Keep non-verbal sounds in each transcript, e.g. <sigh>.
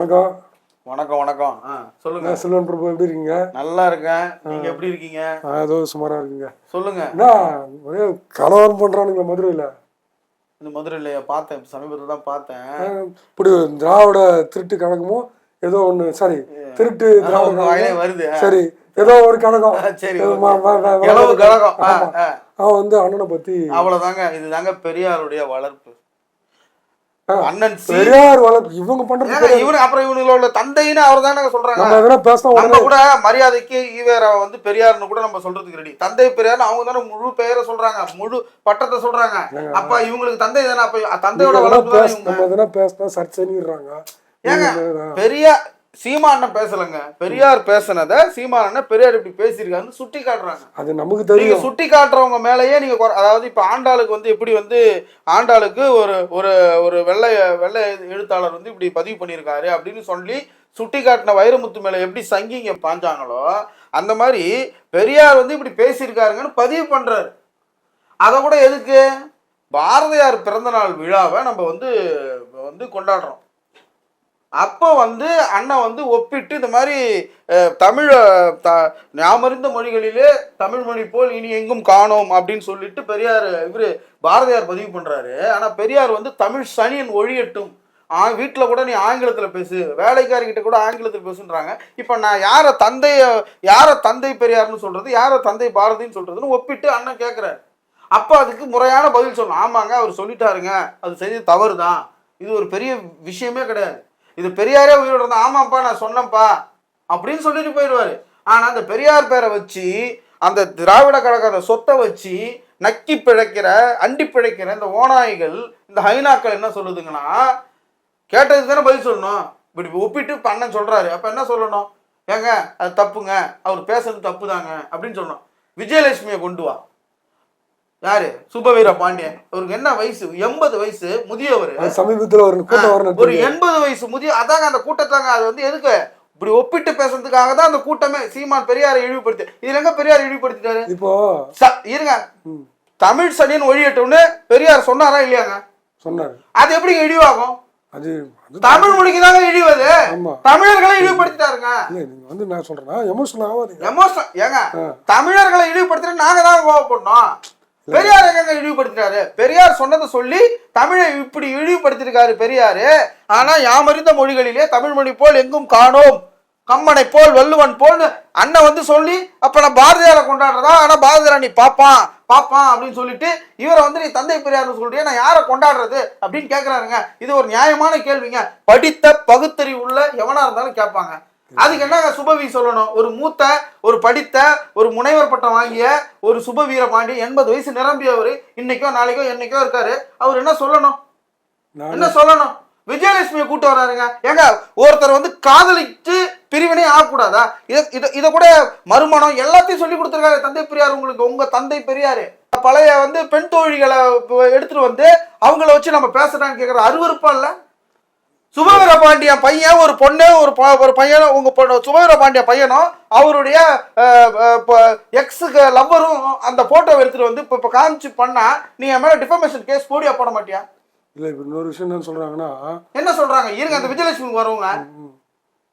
வணக்கம். வணக்கம் வணக்கம். சொல்லுங்க. செல்வன் பிரபு எப்படி இருக்கீங்க? நல்லா இருக்கேன். நீங்க எப்படி இருக்கீங்க? ஏதோ சுமாரா இருக்குங்க. சொல்லுங்க. என்ன ஒரே கலவரம் பண்றானுங்க மதுரையில. இந்த மதுரையில பார்த்தேன். சமீபத்தில் தான் பார்த்தேன். இப்படி திராவிட திருட்டு கணக்குமோ ஏதோ ஒண்ணு சாரி திருட்டு திராவிட. வருது. சரி ஏதோ ஒரு கணக்கம். அவன் வந்து அண்ணனை பத்தி அவ்வளவுதாங்க. இதுதாங்க பெரியாருடைய வளர்ப்பு. அண்ணன் பெரியார் வளர்ப்பு இவங்க பண்றது இவனு அப்புறம் தந்தைன்னு அவர் தானே சொல்றாங்க. நம்ம எதனா பேசினா நம்ம உடனே கூட மரியாதைக்கு ஈவேரா வந்து பெரியார்னு கூட நம்ம சொல்றதுக்கு ரெடி தந்தை பெரியார்னு அவங்க தானே முழு பெயரை சொல்றாங்க முழு பட்டத்தை சொல்றாங்க. அப்ப இவங்களுக்கு தந்தை தானே அப்ப தந்தையோட வளர்ப்பு நம்ம எதனா பேசினா ஏங்க பெரியார் சீமானன் பேசலங்க. பெரியார் பேசுனத சீமானன் பெரியார் இப்படி பேசியிருக்காருன்னு சுட்டி காட்டுறாங்க அது நமக்கு தெரியும். சுட்டி காட்டுறவங்க மேலேயே நீங்க அதாவது இப்ப ஆண்டாளுக்கு வந்து எப்படி வந்து ஆண்டாளுக்கு ஒரு ஒரு ஒரு வெள்ளை வெள்ளை எழுத்தாளர் வந்து இப்படி பதிவு பண்ணியிருக்காரு அப்படின்னு சொல்லி சுட்டி காட்டின வைரமுத்து மேல எப்படி சங்கிங்க பாஞ்சாங்களோ அந்த மாதிரி பெரியார் வந்து இப்படி பேசியிருக்காருங்கன்னு பதிவு பண்றாரு. அதை கூட எதுக்கு? பாரதியார் பிறந்தநாள் விழாவை நம்ம வந்து வந்து கொண்டாடுறோம். அப்போ வந்து அண்ணன் வந்து ஒப்பிட்டு இந்த மாதிரி தமிழ த ஞாமறிந்த மொழிகளிலே தமிழ் மொழி போல் இனி எங்கும் காணோம் அப்படின்னு சொல்லிட்டு பெரியார் இவர் பாரதியார் பதிவு பண்ணுறாரு ஆனால் பெரியார் வந்து தமிழ் சனியன் ஒழியட்டும் ஆ வீட்டில் கூட நீ ஆங்கிலத்தில் பேசு. வேலைக்காரிக்கிட்ட கூட ஆங்கிலத்தில் பேசுன்றாங்க. இப்போ நான் யாரை தந்தையை யாரை தந்தை பெரியார்னு சொல்கிறது யாரை தந்தை பாரதின்னு சொல்கிறதுன்னு ஒப்பிட்டு அண்ணன் கேட்குறாரு அப்போ அதுக்கு முறையான பதில் சொல்லணும். ஆமாங்க அவர் சொல்லிட்டாருங்க. அது செய்து தவறு தான் இது ஒரு பெரிய விஷயமே கிடையாது. இது பெரியாரே உயிரோட இருந்தா ஆமாப்பா நான் சொன்னேன்ப்பா அப்படின்னு சொல்லிட்டு போயிடுவாரு. ஆனா அந்த பெரியார் பேரை வச்சு அந்த திராவிட கழக அந்த சொத்தை வச்சு நக்கி பிழைக்கிற அண்டி பிழைக்கிற இந்த ஓநாய்கள் இந்த ஹைனாக்கள் என்ன சொல்லுதுங்கன்னா கேட்டதுக்கு தானே பதில் சொல்லணும். இப்படி ஒப்பிட்டு பண்ண அண்ணன் சொல்றாரு. அப்ப என்ன சொல்லணும்? ஏங்க அது தப்புங்க. அவர் பேசுறது தப்பு தாங்க அப்படின்னு சொல்லணும். விஜயலட்சுமியை கொண்டு வா. யாரு? சுபவீர பாண்டியன். அவருக்கு என்ன வயசு? எண்பது வயசு. முதியவர். சமீபத்துல ஒரு கூட்டம் வரணும் ஒரு எண்பது வயசு முதிய அதாங்க அந்த கூட்டத்தாங்க அது வந்து எதுக்கு? இப்படி ஒப்பிட்டு பேசுறதுக்காக தான் அந்த கூட்டமே சீமான் பெரியாரை இழிவுபடுத்தி இதுல எங்க பெரியார் இழிவுபடுத்திட்டாரு? இப்போ இருங்க. தமிழ் சனியன் ஒழியட்டும்னு பெரியார் சொன்னாரா இல்லையாங்க? சொன்னாரு. அது எப்படி இழிவாகும்? அது தமிழ் மொழிக்கு தாங்க இழிவது தமிழர்களை இழிவுபடுத்திட்டாருங்க. நீங்க வந்து நான் சொல்றேன்னா எமோஷனல் ஆகாதீங்க. எமோஷன் ஏங்க. தமிழர்களை இழிவுபடுத்துறது நாங்க தான் கோவப்படணும். பெரியார் எங்க இழிவுபடுத்திட்டாரு பெரியார் சொன்னதை சொல்லி தமிழை இப்படி இழிவுபடுத்திருக்காரு பெரியாரு. ஆனா யாமறிந்த மொழிகளிலே தமிழ் மொழி போல் எங்கும் காணோம். கம்மனை போல் வள்ளுவன் போல் அண்ணன் வந்து சொல்லி அப்ப நான் பாரதியாரை கொண்டாடுறதா? ஆனா பாரதியாரை நீ பாப்பான் பாப்பான் அப்படின்னு சொல்லிட்டு இவரை வந்து நீ தந்தை பெரியார்னு சொல்றியா நான் யாரை கொண்டாடுறது அப்படின்னு கேட்கிறாருங்க இது ஒரு நியாயமான கேள்விங்க. படித்த பகுத்தறிவு உள்ள எவனா இருந்தாலும் கேட்பாங்க. அதுக்கு என்னங்க சுபவி சொல்லணும்? ஒரு மூத்த ஒரு படித்த ஒரு முனைவர் பட்டம் வாங்கிய ஒரு சுபவீர பாண்டி எண்பது வயசு நிரம்பியவர் இன்னைக்கோ நாளைக்கோ என்னைக்கோ இருக்காரு. அவர் என்ன சொல்லணும்? என்ன சொல்லணும்? விஜயலட்சுமியை கூட்டு வராருங்க. ஏங்க ஒருத்தர் வந்து காதலிச்சு பிரிவினை ஆகக்கூடாதா? இத இத இத கூட மறுமணம் எல்லாத்தையும் சொல்லி கொடுத்துருக்காரு தந்தை பெரியார் உங்களுக்கு உங்க தந்தை பெரியாரு. பழைய வந்து பெண் தோழிகளை எடுத்துட்டு வந்து அவங்கள வச்சு நம்ம பேசுறான்னு கேக்குற அருவருப்பா இல்ல? சுபவீர பாண்டியன் பையன் ஒரு பொண்ணு ஒரு ஒரு பையனும் உங்க பொண்ணு சுபவீர பாண்டிய பையனும் அவருடைய எக்ஸுக்கு லவ்வரும் அந்த போட்டோ எடுத்துட்டு வந்து இப்போ இப்போ காமிச்சு பண்ணா நீ என் மேல டிஃபர்மேஷன் கேஸ் போடியா போட மாட்டியா? இல்ல இப்ப இன்னொரு விஷயம் என்ன சொல்றாங்கன்னா என்ன சொல்றாங்க? இருங்க அந்த விஜயலட்சுமிக்கு வருவாங்க.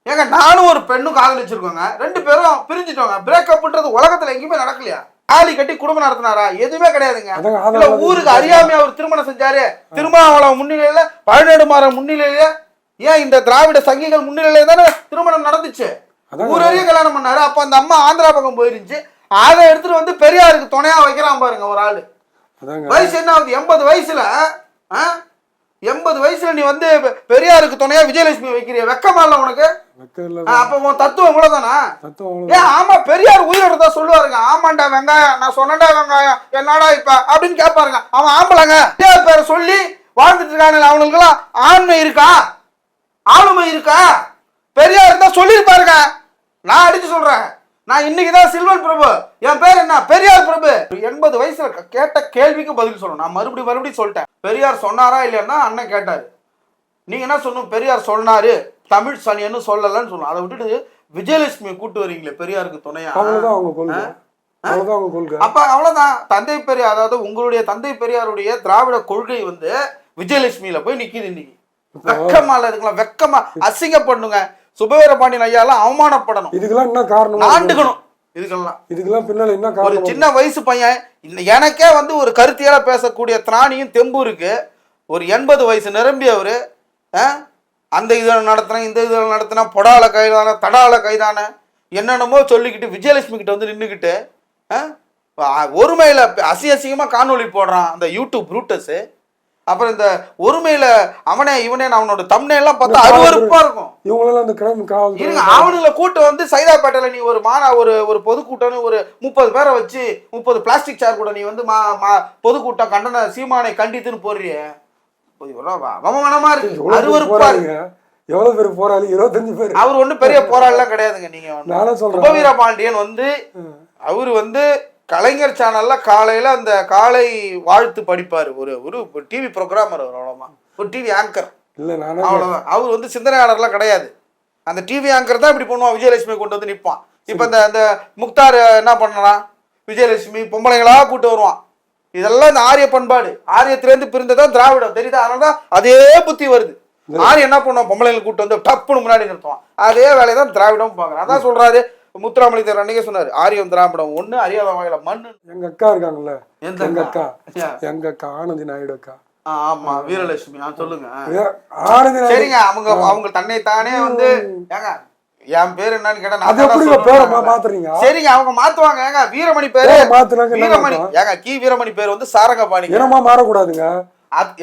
ஏங்க நானும் ஒரு பெண்ணும் காதலிச்சிருக்கோங்க. ரெண்டு பேரும் பிரிஞ்சுட்டோங்க. பிரேக்கப்ன்றது உலகத்துல எங்கேயுமே நடக்கலையா? தாலி கட்டி குடும்பம் நடத்தினாரா? எதுவுமே கிடையாதுங்க. ஊருக்கு அறியாம அவர் திருமணம் செஞ்சாரு. திருமாவளவன் முன்னிலையில பழநெடுமாறன் முன்னிலையில ஏன் இந்த திராவிட சங்கிகள் முன்னிலையில தானே திருமணம் நடந்துச்சு. ஊரறிய கல்யாணம் பண்ணாரு. அப்ப அந்த அம்மா ஆந்திரா பக்கம் போயிருந்துச்சு. அதை எடுத்துட்டு வந்து பெரியாருக்கு துணையா வைக்கிறான் பாருங்க ஒரு ஆளு. வயசு என்ன ஆகுது? எண்பது வயசுல? எண்பது வயசுல நீ வந்து பெரியாருக்கு துணையா விஜயலட்சுமி வைக்கிறிய? வெக்கமா இல்ல உனக்கு? அப்ப உன் தத்துவம் இவ்வளவுதானா? ஏன் ஆமா பெரியார் உயிரோட தான் சொல்லுவாருங்க. ஆமாண்டா வெங்காயம் நான் சொன்னேன்டா வெங்காயம். என்னடா இப்ப? அப்படின்னு கேட்பாருங்க. அவன் ஆம்பளைங்க. பேரை சொல்லி வாழ்ந்துட்டு இருக்கானுங்க. அவனுக்குலாம் ஆண்மை இருக்கா? ஆளுமை இருக்கா? பெரியார் தான் சொல்லியிருப்பாருங்க. நான் அடிச்சு சொல்றேன். நான் இன்னைக்கு தான் சில்வன் பிரபு. என் பேர் என்ன? பெரியார் பிரபு. எண்பது வயசுல கேட்ட கேள்விக்கு பதில் சொல்லணும். நான் மறுபடியும் மறுபடியும் சொல்லிட்டேன். பெரியார் சொன்னாரா இல்லைன்னா அண்ணன் கேட்டாரு. நீங்க என்ன சொல்லணும்? பெரியார் சொன்னாரு. தமிழ் சனியன்னு சொல்லலன்னு சொல்லணும். அதை விட்டுட்டு விஜயலட்சுமியை கூட்டு வரீங்களே பெரியாருக்கு துணையா? அப்ப அவ்வளவுதான். தந்தை பெரியார் அதாவது உங்களுடைய தந்தை பெரியாருடைய திராவிட கொள்கை வந்து விஜயலட்சுமியில போய் நிக்குது இன்னைக்கு. வெக்கமா இல்ல இதுக்கெல்லாம் வெக்கமா அசிங்கப்படுங்க சுபவீர பாண்டியன் ஐயாலாம் அவமானப்படணும். இதுக்கெல்லாம் என்ன காரணம்? ஆண்டுக்கணும் இதுக்கெல்லாம். இதுக்கெல்லாம் பின்னால என்ன ஒரு சின்ன வயசு பையன் இந்த எனக்கே வந்து ஒரு கருத்தியால பேசக்கூடிய திராணியும் தெம்பு இருக்கு ஒரு எண்பது வயசு நிரம்பியவர் அந்த இதில் நடத்தின இந்த இதில் நடத்தின பொடால கைதான தடால கைதான என்னென்னமோ சொல்லிக்கிட்டு விஜயலட்சுமி கிட்ட வந்து நின்றுக்கிட்டு ஒருமையில் அசி அசிங்கமாக காணொளி போடுறான் அந்த யூடியூப் ரூட்டஸு அப்புறம் இந்த ஒருமையில அவனே இவனே அவனோட தம்னையெல்லாம் பார்த்தா அருவருப்பா இருக்கும். இவங்களெல்லாம் அந்த கிரைம் காவல் இருங்க அவனுங்களை கூட்டு வந்து சைதாப்பேட்டையில நீ ஒரு மாநா ஒரு ஒரு பொதுக்கூட்டம்னு ஒரு முப்பது பேரை வச்சு முப்பது பிளாஸ்டிக் சேர் கூட நீ வந்து மா மா பொதுக்கூட்டம் கண்டன சீமானை கண்டித்துன்னு இவ்வளவு அவமானமா இருக்கு. அருவருப்பா இருக்கு. எவ்வளவு பேர் போராளி இருபத்தஞ்சு பேர். அவர் ஒன்றும் பெரிய போராளிலாம் கிடையாதுங்க நீங்க வந்து. நானே சொல்றேன். சுபவீர பாண்டியன் வந்து அவர் வந்து கலைஞர் சேனல்ல காலையில அந்த காலை வாழ்த்து படிப்பாரு. ஒரு ஒரு டிவி ப்ரோக்ராமர் அவர் அவ்வளவுதான். ஒரு டிவி ஆங்கர் இல்ல நானே அவ்வளவுதான். அவர் வந்து சிந்தனையாளர்லாம் கிடையாது. அந்த டிவி ஆங்கர் தான் இப்படி பண்ணுவான். விஜயலட்சுமி கொண்டு வந்து நிற்பான் இப்போ இந்த இந்த முக்தார் என்ன பண்ணலாம்? விஜயலட்சுமி பொம்பளைங்களா கூட்டு வருவான். இதெல்லாம் இந்த ஆரிய பண்பாடு. ஆரியத்திலேருந்து பிரிந்ததான் திராவிடம். தெரியுதா? அதனால தான் அதே புத்தி வருது. ஆரிய என்ன பண்ணுவான்? பொம்பளைங்களை கூட்டு வந்து டப்புன்னு முன்னாடி நிறுத்துவான். அதே வேலையை தான் திராவிடம் பார்க்குறேன். அதான் சொல்றாரு முத்துராமலிங்கர் அன்னைக்கே சொன்னாரு ஆரியம் திராவிடம் ஒண்ணு அறியாத வகையில மண்ணு எங்க அக்கா இருக்காங்கல்ல? எங்க அக்கா? எங்க அக்கா? ஆனந்தி நாயுடு அக்கா. ஆமா வீரலட்சுமி. சொல்லுங்க. சரிங்க அவங்க அவங்க தன்னை தானே வந்து ஏங்க என் பேர் என்னன்னு கேட்டா சரிங்க அவங்க மாத்துவாங்க. ஏங்க வீரமணி பேரு வீரமணி? ஏங்க கி வீரமணி பேர் வந்து சாரங்கபாணி இனமா மாறக்கூடாதுங்க.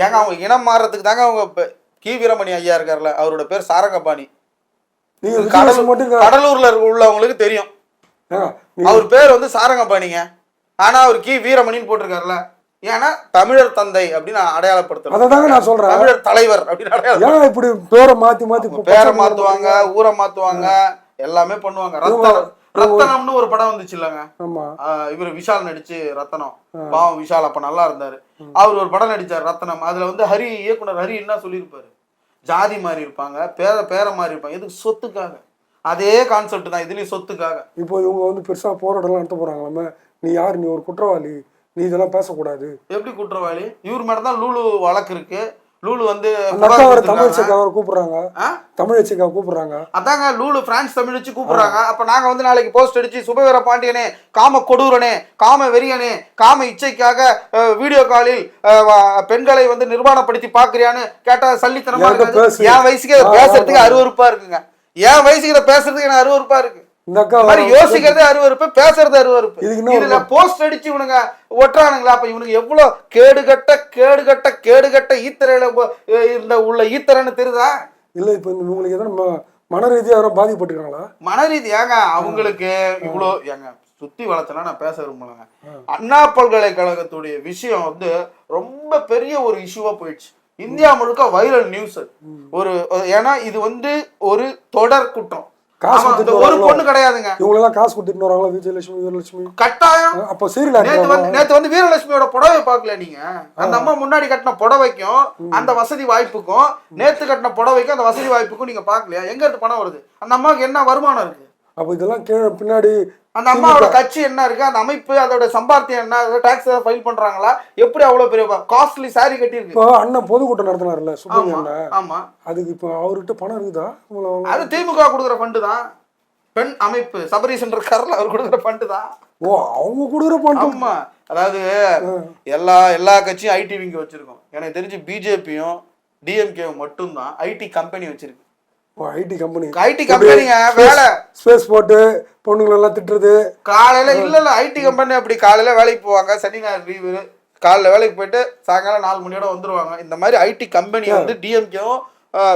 ஏங்க அவங்க இனம் மாறுறதுக்கு தாங்க அவங்க கி வீரமணி ஐயா இருக்கார்ல அவரோட பேர் சாரங்கபாணி. நீங்க கடலூர் விஜயலட்சுமி மட்டும் கடலூர்ல உள்ளவங்களுக்கு தெரியும். அவர் பேர் வந்து சாரங்கபாணிங்க. ஆனா அவர் கி. வீரமணின்னு போட்டிருக்காருல்ல ஏன்னா தமிழர் தந்தை அப்படின்னு அடையாளப்படுத்தணும் அதை தாங்க நான் சொல்றேன். தமிழர் தலைவர் அப்படின்னு அடையாளம் இப்படி பேரை மாத்தி மாத்தி பேரை மாத்துவாங்க ஊரை மாத்துவாங்க எல்லாமே பண்ணுவாங்க. ரத்தனம் ரத்தனம்னு ஒரு படம் வந்துச்சு இல்லங்க. இவர் விஷால் நடிச்சு ரத்தனம். பாவம் விஷால் அப்ப நல்லா இருந்தாரு. அவர் ஒரு படம் நடிச்சார் ரத்தனம். அதுல வந்து ஹரி இயக்குனர் ஹரி என்ன சொல்லியிருப்பாரு? ஜாதி மாதிரி இருப்பாங்க பேர பேர மாதிரி இருப்பாங்க. எதுக்கு சொத்துக்காக. அதே கான்செப்ட் தான் இதுலயும் சொத்துக்காக. இப்போ இவங்க வந்து பெருசா போராட்டம்லாம் நடத்த போறாங்களாமே? நீ யார்? நீ ஒரு குற்றவாளி. நீ இதெல்லாம் பேசக்கூடாது. எப்படி குற்றவாளி? இவர் மேடம் தான் லூலு வழக்கு இருக்கு. லூலு வந்து வர தமிழ். சேக்காவை கூப்பிடுறாங்க? தமிழ் சேக்காவை கூப்பிடுறாங்க அதாங்க லூலு பிரான்ஸ் தமிழ் வச்சு கூப்பிடுறாங்க அப்ப நாங்க வந்து நாளைக்கு போஸ்ட் அடிச்சு சுபவீர பாண்டியனே காம கொடூரனே காம வெறியனே காம இச்சைக்காக வீடியோ காலில் பெண்களை வந்து நிர்வாணப்படுத்தி பாக்குறியான்னு கேட்டா சல்லித்தனமா பேசு. என் வயசுக்கு பேசுறதுக்கு ஆ. அருவருப்பா இருக்குங்க என் வயசுக்கு பேசுறதுக்கு எனக்கு அருவருப்பா இருக்கு மாதிரி யோசிக்கிறதே அருவருப்பு பேசுறது என்ன இதுல போஸ்ட் அடிச்சு இவனுங்க ஒட்டுறானுங்களா? அப்ப இவனுக்கு எவ்வளவு கேடுகட்ட கேடுகட்ட கேடுகட்ட ஈத்தரையில இந்த உள்ள ஈத்தரைன்னு தெரியுதா? இல்ல இப்போ இந்த உங்களுக்கு எதனா மன ரீதியா யாரும் பாதிக்கப்பட்டிருக்காங்களா மனரீதியாங்க அவங்களுக்கு இவ்வளோ ஏங்க சுத்தி வளர்த்தனா நான் பேச விரும்பலங்க. அண்ணா பல்கலைக்கழகத்துடைய விஷயம் வந்து ரொம்ப பெரிய ஒரு இஷ்யூவா போயிடுச்சு. இந்தியா முழுக்க வைரல் நியூஸ் ஒரு ஏன்னா இது வந்து ஒரு தொடர் குற்றம். காசு ஒரு? பொண்ணு கிடையாதுங்க. இவங்களெல்லாம் காசு கொடுத்துட்டு வராங்களா விஜயலட்சுமி வீரலட்சுமி? கட்டாயம். அப்போ சீரியல் நேத்து வந்து நேத்து வந்து வீரலட்சுமியோட புடவை பார்க்கல நீங்க? அந்த அம்மா முன்னாடி கட்டின புடவைக்கும் அந்த வசதி வாய்ப்புக்கும் நேத்து கட்டின புடவைக்கும் அந்த வசதி வாய்ப்புக்கும் நீங்க பார்க்கலையா? எங்க இருந்து பணம் வருது? அந்த அம்மாவுக்கு என்ன வருமானம் இருக்கு? அப்போ இதெல்லாம் கீழே பின்னாடி அந்த அம்மாவோட கட்சி என்ன இருக்கு? அந்த அமைப்பு அதோட சம்பாத்தியம் என்ன? அதோட டாக்ஸ் ஏதாவது ஃபைல் பண்றாங்களா? எப்படி அவ்வளவு பெரிய காஸ்ட்லி saree கட்டியிருக்கு? இப்போ அண்ணன் பொதுக்கூட்டம் நடத்தினார்ல சுப்பிரமணிய ஆமா அதுக்கு இப்போ அவர்கிட்ட பணம் இருக்குதா? அது திமுக கொடுக்குற ஃபண்டு தான். பெண் அமைப்பு சபரீசன் இருக்காருல்ல அவர் கொடுக்குற ஃபண்டு தான். ஓ அவங்க கொடுக்குற பணம் ஆமா. அதாவது எல்லா எல்லா கட்சியும் ஐடி விங்க வச்சிருக்கோம். எனக்கு தெரிஞ்சு பிஜேபியும் டிஎம்கேவும் மட்டும்தான் ஐடி கம்பெனி வச்சிருக்கு. ஐடி கம்பெனி ஐடி கம்பெனிங்க வேலை. ஸ்பேஸ் போட்டு பொண்ணுங்களை எல்லாம் திட்டுறது. காலையில இல்ல இல்ல ஐடி கம்பெனி அப்படி காலையில வேலைக்கு போவாங்க. சனி ஞாயிறு லீவு காலைல வேலைக்கு போயிட்டு சாயங்காலம் நாலு மணியோட வந்துருவாங்க. இந்த மாதிரி ஐடி கம்பெனி வந்து டிஎம்கேவும்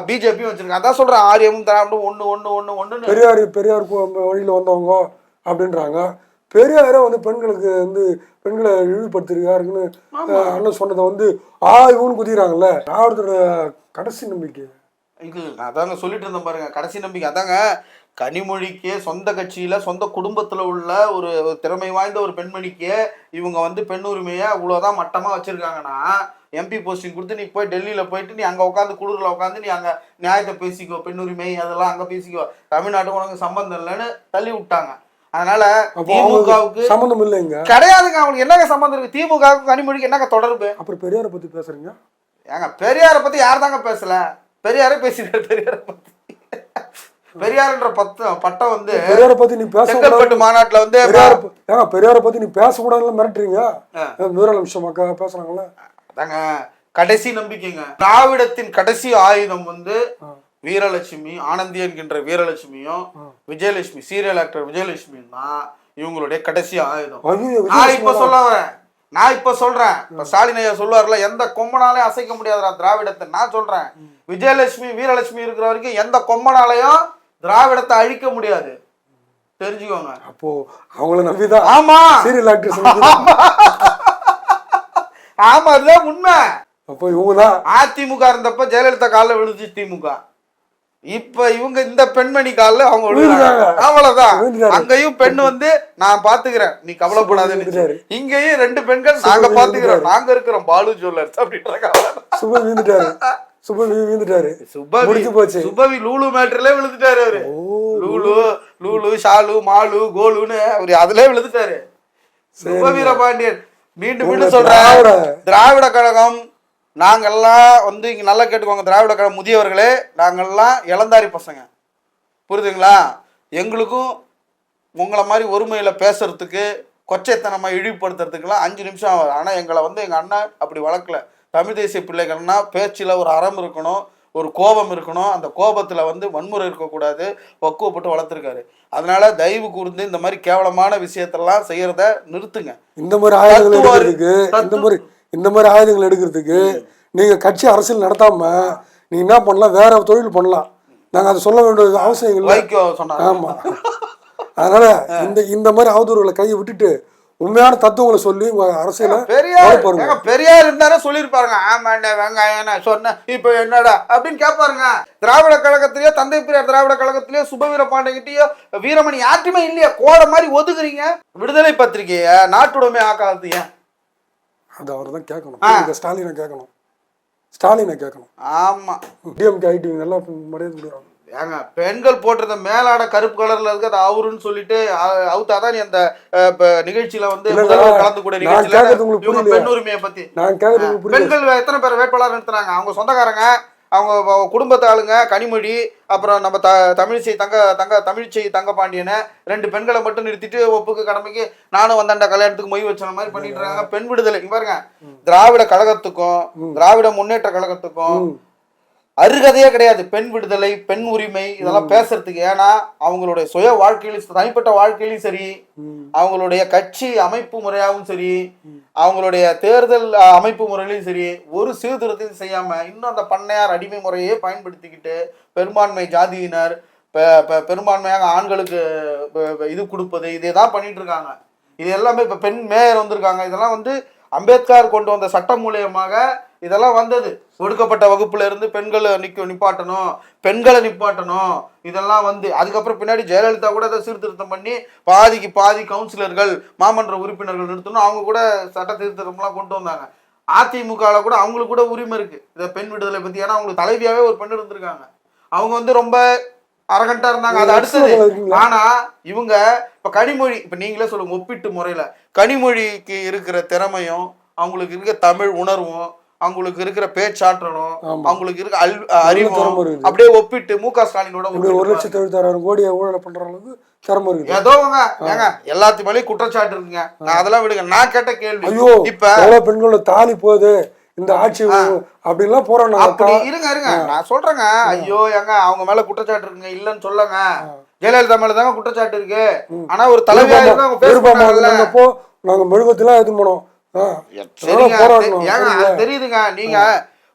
பிஜேபியும் வச்சிருக்காங்க. அதான் சொல்றேன் ஆரியமும் திராவிடம் ஒண்ணு ஒண்ணு ஒண்ணு ஒண்ணுன்னு. பெரியார் பெரியார் வழியில வந்தவங்க அப்படின்றாங்க. பெரியாரே வந்து பெண்களுக்கு வந்து பெண்களை இழிவுபடுத்திருக்காருன்னு அண்ணன் சொன்னதை வந்து ஆ இவனு குதிக்கிறாங்கல்ல. திராவிடத்தோட கடைசி நம்பிக்கை? இது அதாங்க சொல்லிட்டு இருந்தேன் பாருங்க கடைசி நம்பிக்கை. அதாங்க கனிமொழிக்கு சொந்த கட்சியில சொந்த குடும்பத்துல உள்ள ஒரு திறமை வாய்ந்த ஒரு பெண்மணிக்கு இவங்க வந்து பெண் உரிமையை அவ்வளவுதான் மட்டமா வச்சிருக்காங்கன்னா எம்பி போஸ்டிங் கொடுத்து நீ போய் டெல்லியில போயிட்டு நீ அங்க உட்காந்து குளிர்ல உட்காந்து நீ அங்க நியாயத்தை பேசிக்கோ பெண் உரிமை அதெல்லாம் அங்க பேசிக்கோ. தமிழ்நாட்டுக்கு உனக்கு சம்பந்தம் இல்லைன்னு தள்ளி விட்டாங்க. அதனால திமுகவுக்கு சம்மந்தம் இல்லைங்க. கிடையாதுங்க அவங்களுக்கு என்னங்க சம்பந்தம் இருக்கு? திமுகவுக்கு கனிமொழிக்கு என்னங்க தொடர்பு? அப்புறம் பெரியாரை பத்தி பேசுறீங்க? ஏங்க பெரியாரை பத்தி யார் தாங்க பேசல? பெரியாரே பேசிட்டாரு பெரியார பத்தி. பெரியார்ன்ற பத்து பட்டம் வந்து பெரியாரை பத்தி நீ செங்கல்பட்டு மாநாட்டுல வந்து ஏங்க பெரியாரை பத்தி நீ பேசக்கூடாதுன்னு மிரட்டுறீங்க. வீரல் நிமிஷம் மக்கா பேசுறாங்கல்ல? அதாங்க கடைசி நம்பிக்கைங்க. திராவிடத்தின் கடைசி ஆயுதம் வந்து வீரலட்சுமி ஆனந்தி என்கின்ற வீரலட்சுமியும் விஜயலட்சுமி சீரியல் ஆக்டர் விஜயலட்சுமியும் தான் இவங்களுடைய கடைசி ஆயுதம். நான் இப்ப சொல்ல வரேன். நான் இப்ப சொல்றேன். இப்ப ஸ்டாலின் ஐயா சொல்லுவார்ல எந்த கொம்பனாலே அசைக்க முடியாதுடா திராவிடத்தை. நான் சொல்றேன். விஜயலட்சுமி வீரலட்சுமி இருக்கிற வரைக்கும் எந்த கொம்பனாலையும் திராவிடத்தை அழிக்க முடியாது. தெரிஞ்சுக்கோங்க. அப்போ அவங்கள நம்பிதான். ஆமா. சீரியல் ஆக்டர்ஸ் ஆமா. அதுதான் உண்மை. அப்போ இவங்க தான் அதிமுக இருந்தப்ப ஜெயலலிதா காலில் விழுந்துச்சு திமுக. இப்ப இவங்க இந்த பெண்மணி காலில் அவங்க. அவ்வளவுதான். அங்கேயும் பெண் வந்து நான் பாத்துக்கிறேன். நீ கவலைப்படாதன்னு விழுந்தாரு. இங்கேயும் ரெண்டு பெண்கள் நாங்க பாத்துக்கிறோம். நாங்க இருக்கிறோம். பாலு ஜுவல்லர்ஸ். அப்படின்றாங்க அவ்வளவுதான். சுப வீந்துட்டாரு சுப வீந்துட்டாரு சுபவி போச்சு. சுபவி லூலு மேட்டர்ல விழுந்துட்டாரு அவரு. லூலு லூலு. ஷாலு மாலு கோலுன்னு அவரு அதுலயே விழுந்துட்டாரு. சுபவீர பாண்டியன் மீண்டும் மீண்டும் சொல்றேன். திராவிட கழகம் நாங்கெல்லாம் வந்து இங்க நல்லா கேட்டுக்கோங்க திராவிட கழகம் முதியவர்களே நாங்கெல்லாம் இளந்தாரி பசங்க. புரியுதுங்களா? எங்களுக்கும் உங்களை மாதிரி ஒருமையில பேசுறதுக்கு கொச்சைத்தனமா இழிவுபடுத்துறதுக்குலாம் அஞ்சு நிமிஷம் ஆகுது. ஆனா எங்களை வந்து எங்க அண்ணன் அப்படி வளர்க்கல. தமிழ் தேசிய பிள்ளைகள்னா பேச்சுல ஒரு அறம் இருக்கணும் ஒரு கோபம் இருக்கணும். அந்த கோபத்துல வந்து வன்முறை இருக்கக்கூடாது. பக்குவப்பட்டு வளர்த்துருக்காரு. அதனால தயவு கூர்ந்து இந்த மாதிரி கேவலமான விஷயத்தெல்லாம் செய்யறத நிறுத்துங்க. இந்த மாதிரி இந்த மாதிரி ஆயுதங்கள் எடுக்கிறதுக்கு நீங்க கட்சி அரசியல் நடத்தாம நீங்க என்ன பண்ணலாம்? வேற தொழில் பண்ணலாம். நாங்க அதை சொல்ல வேண்டிய அவசியம் இல்லை. வைகோ சொன்னாங்க. ஆமா. அதனால இந்த இந்த மாதிரி அவதூறுகளை கையை விட்டுட்டு உண்மையான தத்துவங்களை சொல்லி உங்க அரசியல பெரியார் பெரியார் இருந்தாரே சொல்லியிருப்பாருங்க. ஆமாண்டா வெங்காயம் நான் சொன்னேன் இப்போ என்னடா அப்படின்னு கேட்பாருங்க. திராவிட கழகத்திலயோ தந்தை பெரியார் திராவிட கழகத்திலயோ சுபவீர பாண்டியகிட்டயோ வீரமணி யார்ட்டுமே இல்லையா. கோடை மாதிரி ஒதுக்குறீங்க. விடுதலை பத்திரிகைய நாட்டுடைமை ஆக்காதது ஏன் அது அவர் தான் கேட்கணும். நீங்க ஸ்டாலினை கேட்கணும். ஸ்டாலினை கேட்கணும். ஆமா. டிஎம்கே ஐடி நல்லா மரியாதை கொடுக்குறாங்க. ஏங்க பெண்கள் போட்டிருந்த மேலாட கருப்பு கலர்ல இருக்கு அது அவருன்னு சொல்லிட்டு அவுத்தாதான் நீ அந்த நிகழ்ச்சியில வந்து கலந்து கூட நிகழ்ச்சியில? பெண் உரிமையை பத்தி. பெண்கள் எத்தனை பேர் வேட்பாளர் நிறுத்துறாங்க அவங்க சொந்தக்காரங்க. அவங்க குடும்பத்து ஆளுங்க கனிமொழி அப்புறம் நம்ம த தமிழிசை தங்க தங்க தமிழிசை தங்க பாண்டியனை ரெண்டு பெண்களை மட்டும் நிறுத்திட்டு ஒப்புக்கு கடமைக்கு நானும் வந்தேன்டா கல்யாணத்துக்கு மொய் வச்ச மாதிரி பண்ணிட்டு இருக்காங்க. பெண் விடுதலை. பாருங்க திராவிட கழகத்துக்கும் திராவிட முன்னேற்ற கழகத்துக்கும். அருகதையே கிடையாது. பெண் விடுதலை பெண் உரிமை இதெல்லாம் பேசுறதுக்கு. ஏன்னா அவங்களுடைய சுய வாழ்க்கையிலும் தனிப்பட்ட வாழ்க்கையிலும் சரி. அவங்களுடைய கட்சி அமைப்பு முறையாகவும் சரி அவங்களுடைய தேர்தல் அமைப்பு முறையிலும் சரி ஒரு சீர்திருத்தத்தையும் செய்யாம இன்னும் அந்த பண்ணையார் அடிமை முறையே பயன்படுத்திக்கிட்டு பெரும்பான்மை ஜாதியினர் பெரும்பான்மையாக ஆண்களுக்கு இது கொடுப்பது இதே தான் பண்ணிட்டு இருக்காங்க. இது எல்லாமே இப்போ பெண் மேயர் வந்திருக்காங்க. இதெல்லாம் வந்து அம்பேத்கர் கொண்டு வந்த சட்டம் மூலியமாக இதெல்லாம் வந்தது. ஒடுக்கப்பட்ட வகுப்புல இருந்து பெண்களை நிக்க நிப்பாட்டணும் பெண்களை நிப்பாட்டணும். இதெல்லாம் வந்து அதுக்கப்புறம் பின்னாடி ஜெயலலிதா கூட அதை சீர்திருத்தம் பண்ணி பாதிக்கு பாதி கவுன்சிலர்கள் மாமன்ற உறுப்பினர்கள் நிறுத்தணும். அவங்க கூட சட்ட சீர்திருத்தம்லாம் கொண்டு வந்தாங்க. அதிமுகவில் கூட அவங்களுக்கு கூட உரிமை இருக்கு. இதை பெண் விடுதலை பத்தி. ஏன்னா அவங்களுக்கு தலைவியாவே ஒரு பெண் இருந்திருக்காங்க. அவங்க வந்து ரொம்ப அரகண்டா இருந்தாங்க. அது அடுத்தது? ஆனா இவங்க இப்ப கனிமொழி இப்ப நீங்களே சொல்லுங்க ஒப்பிட்டு முறையில. கனிமொழிக்கு இருக்கிற திறமையும் அவங்களுக்கு இருக்க தமிழ் உணர்வும் அவங்களுக்கு இருக்கிற பேச்சாற்றலும் ஆமா. அவங்களுக்கு இருக்க அல் இருக்குது. அப்படியே ஒப்பிட்டு மு க ஸ்டாலினோட ஒரு லட்சத்தி எழுபத்தாறாயிரம் கோடியை ஊழல் பண்ற அளவுக்கு திறமை இருக்குது. ஏதோங்க ஏங்க எல்லாத்து மேலயும் குற்றச்சாட்டு இருக்குங்க. நான் அதெல்லாம் விடுங்க. நான் கேட்ட கேள்வி ஐயோ இப்ப எவ்வளவு பெண்களோட தாலி போகுது இந்த ஆட்சி அப்படின்லாம் போறோம் அப்படி இருங்க இருங்க. நான் சொல்றேங்க. ஐயோ ஏங்க அவங்க மேல குற்றச்சாட்டு இருக்குங்க. இல்லன்னு சொல்லுங்க. ஜெயலலிதா மேல தாங்க குற்றச்சாட்டு இருக்கு. ஆனா ஒரு இருக்கு அவங்க பேச மாட்டாங்கல்ல. இருப்போம் நாங்க மெழுகுவத்திலாம் எடுத்து போனோம். தெரியுதுங்க. நீங்க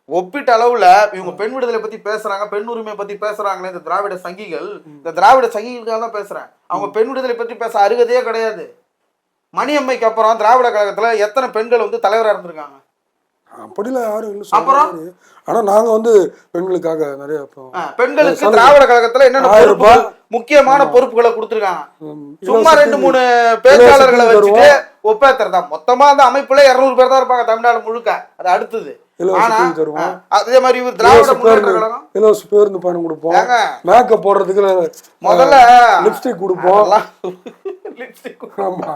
ஒப்பிட்ட அளவுல இவங்க பெண் விடுதலை பத்தி பேசுறாங்க பெண் உரிமை பத்தி பேசுறாங்களே இந்த திராவிட சங்கிகள் இந்த திராவிட சங்கிகளுக்காக தான் பேசுறேன். அவங்க பெண் விடுதலை பத்தி பேச அருகதையே கிடையாது. மணியம்மைக்கு அப்புறம் திராவிட கழகத்துல எத்தனை பெண்கள் வந்து தலைவரா இருந்திருக்காங்க? அப்படிலாம் யாரும் இல்லை அப்புறம்? ஆனா நாங்க வந்து பெண்களுக்காக நிறைய பெண்களுக்கு. திராவிட கழகத்துல என்னென்ன. முக்கியமான பொறுப்புகளை கொடுத்திருக்காங்க? சும்மா ரெண்டு மூணு பேச்சாளர்களை இலவச வச்சுட்டு தீனி. மொத்தமா அந்த அமைப்புல இருநூறு பேர் தான் இருப்பாங்க தமிழ்நாடு முழுக்க. அது அடுத்தது. அதே மாதிரி இவர் திராவிட பேருந்து கழகம். இலவச பேருந்து பயணம் கொடுப்போம். மேக்கப் போடுறதுக்கு முதல்ல லிப்ஸ்டிக் கொடுப்போம். <laughs> lipstick. ஆமா.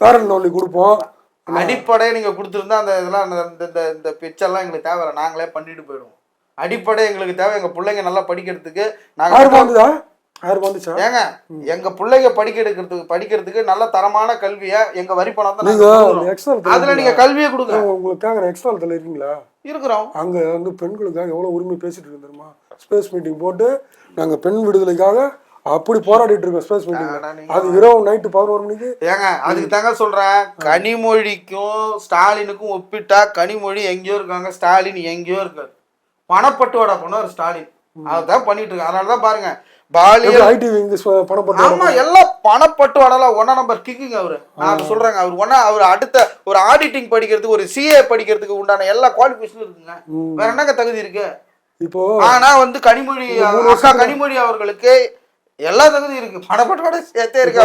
பேரன் லவ்லி கொடுப்போம். அடிப்படை நீங்க கொடுத்திருந்தா அந்த இதெல்லாம் இந்த இந்த பிச்செல்லாம் எங்களுக்கு தேவை நாங்களே பண்ணிட்டு போயிடுவோம். அடிப்படை எங்களுக்கு தேவை. எங்க பிள்ளைங்க நல்லா படிக்கிறதுக்கு நாங்க வந்துச்சா? ஏங்க எங்க பிள்ளைங்க படிக்க எடுக்கிறதுக்கு படிக்கிறதுக்கு நல்ல தரமான கல்வியை எங்க வரி பணம் தான் நீங்க. எக்ஸ்ட்ரா அதுல நீங்க கல்வியை கொடுங்க. உங்களுக்கு கேட்குற எக்ஸ்ட்ரா தலை இருக்கீங்களா இருக்கிறோம். அங்க வந்து பெண்களுக்காக எவ்வளவு உரிமை பேசிட்டு இருக்கோம் ஸ்பேஸ் மீட்டிங் போட்டு நாங்க பெண் விடுதலைக்காக அப்படி போராடிட்டு இருக்கோம் ஸ்பேஸ் மீட்டிங் அது இரவு நைட்டு பதினோரு மணிக்கு. ஏங்க அதுக்கு தாங்க சொல்றேன். கனிமொழிக்கும் ஸ்டாலினுக்கும் ஒப்பிட்டா கனிமொழி எங்கேயோ இருக்காங்க ஸ்டாலின் எங்கேயோ இருக்காரு. பணப்பட்டுவாடா பண்ணார் ஸ்டாலின். அதுதான் பண்ணிட்டு இருக்காங்க அதனாலதான் பாருங்க பாலியல் ஐடி ஆமா எல்லாம் பணப்பட்டுவாடல ஒன்னா நம்பர் கிக்குங்க அவரு. நான் சொல்றேங்க அவர் ஒன்னா அவர் அடுத்த ஒரு ஆடிட்டிங் படிக்கிறதுக்கு ஒரு சிஏ படிக்கிறதுக்கு உண்டான எல்லா குவாலிஃபிகேஷனும் இருக்குங்க. வேற என்னங்க தகுதி இருக்கு? இப்போ ஆனா வந்து கனிமொழி அக்கா கனிமொழி அவர்களுக்கு எல்லா தகுதியும் இருக்கு. பணப்பட்டுவாட சேர்த்தே இருக்கு?